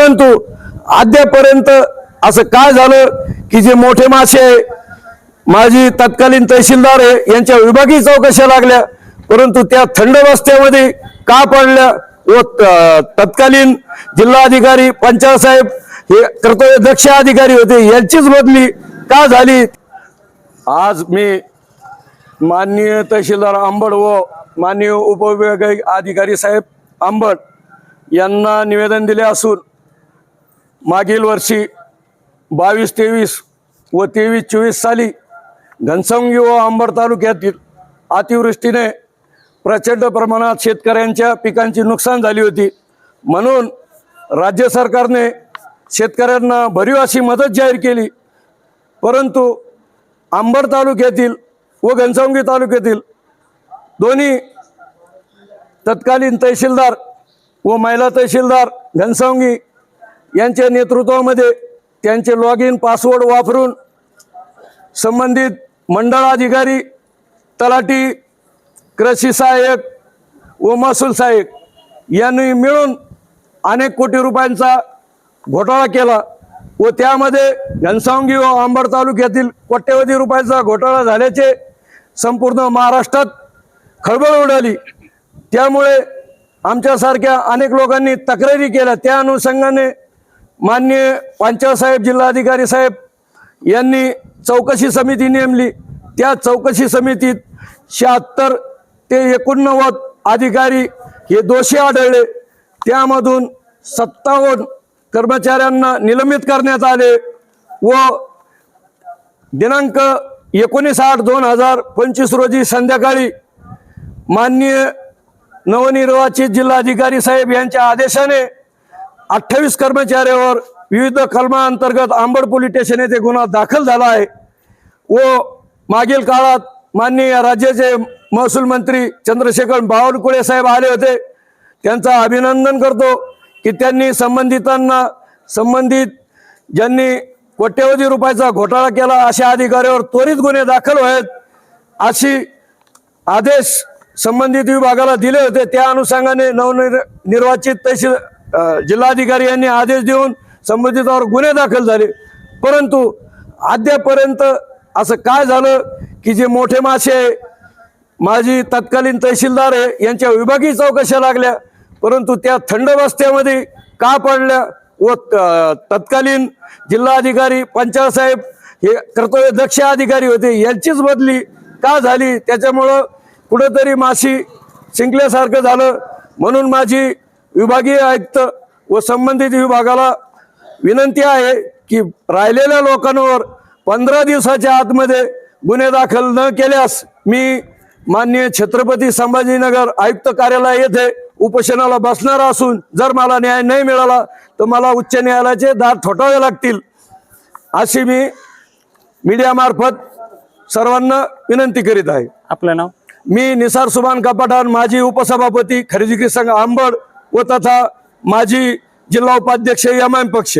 परंतु अद्यापर्यंत असं काय झालं की जे मोठे मासे आहे माझी तत्कालीन तहसीलदार आहे यांच्या विभागीय चौकशा लागल्या परंतु त्या थंड रस्त्यामध्ये का पडल्या? व त- तत्कालीन जिल्हाधिकारी पंचायत साहेब हे कर्तव्य दक्ष अधिकारी होते यांचीच बदली का झाली? आज मी माननीय तहसीलदार आंबड व माननीय उपविभागीय अधिकारी साहेब आंबड यांना निवेदन दिले असून मागील वर्षी बावीस तेवीस व तेवीस चोवीस साली घनसंगी व अंबड तालुक्यातील अतिवृष्टीने प्रचंड प्रमाणात शेतकऱ्यांच्या पिकांची नुकसान झाली होती. म्हणून राज्य सरकारने शेतकऱ्यांना भरीव अशी मदत जाहीर केली. परंतु अंबड तालुक्यातील व घनसावंगी तालुक्यातील दोन्ही तत्कालीन तहसीलदार व महिला तहसीलदार घनसावंगी यांच्या नेतृत्वामध्ये त्यांचे लॉग इन पासवर्ड वापरून संबंधित मंडळ अधिकारी तलाठी कृषी सहाय्यक व महसूल सहाय्यक यांनी मिळून अनेक कोटी रुपयांचा घोटाळा केला व त्यामध्ये घनसावंगी व अंबड तालुक्यातील कोट्यवधी रुपयांचा घोटाळा झाल्याचे संपूर्ण महाराष्ट्रात खळबळ उडाली. त्यामुळे आमच्यासारख्या अनेक लोकांनी तक्रारी केल्या. त्या अनुषंगाने माननीय पंचायत साहेब जिल्हाधिकारी साहेब यांनी चौकशी समिती नेमली. त्या चौकशी समितीत शहात्तर ते एकोणनव्वद अधिकारी हे दोषी आढळले. त्यामधून सत्तावन्न कर्मचाऱ्यांना निलंबित करण्यात आले व दिनांक एकोणीस आठ दोन हजार पंचवीस रोजी संध्याकाळी माननीय नवनिर्वाचित जिल्हाधिकारी साहेब यांच्या आदेशाने अठ्ठावीस कर्मचाऱ्यावर विविध कलमांतर्गत आंबड पोलीस स्टेशन येथे गुन्हा दाखल झाला आहे. व मागील काळात माननीय राज्याचे महसूल मंत्री चंद्रशेखर बावनकुळे साहेब आले होते. त्यांचा अभिनंदन करतो की त्यांनी संबंधितांना संबंधित ज्यांनी कोट्यवधी रुपयाचा घोटाळा केला अशा अधिकाऱ्यावर त्वरित गुन्हे दाखल व्हावेत अशी आदेश संबंधित विभागाला दिले होते. त्या अनुषंगाने नवनिर निर्वाचित तहसील जिल्हाधिकारी यांनी आदेश देऊन संबंधितावर गुन्हे दाखल झाले. परंतु अद्यापर्यंत असं काय झालं की जे मोठे मासे आहे माझी तत्कालीन तहसीलदार आहे यांच्या विभागीय चौकशा लागल्या परंतु त्या थंड रस्त्यामध्ये का पडल्या व तत्कालीन जिल्हाधिकारी पंचायत साहेब हे कर्तव्य दक्ष अधिकारी होते यांचीच बदली का झाली? त्याच्यामुळं कुठंतरी माशी शिंकल्यासारखं झालं. म्हणून माझी विभागीय आयुक्त व संबंधित विभागाला विनंती आहे की राहिलेल्या लोकांवर पंधरा दिवसाच्या आतमध्ये गुन्हे दाखल न केल्यास मी माननीय छत्रपती संभाजीनगर आयुक्त कार्यालय येथे उपोषणाला बसणार असून जर मला न्याय नाही मिळाला तर मला उच्च न्यायालयाचे दार ठोठावे लागतील अशी मी मीडियामार्फत सर्वांना विनंती करीत आहे. आपलं नाव? मी निसार सुभान कपाटान माजी उपसभापती खरेदी संघ आंबड व तथा माजी जिल्हा उपाध्यक्ष एम एम पक्ष.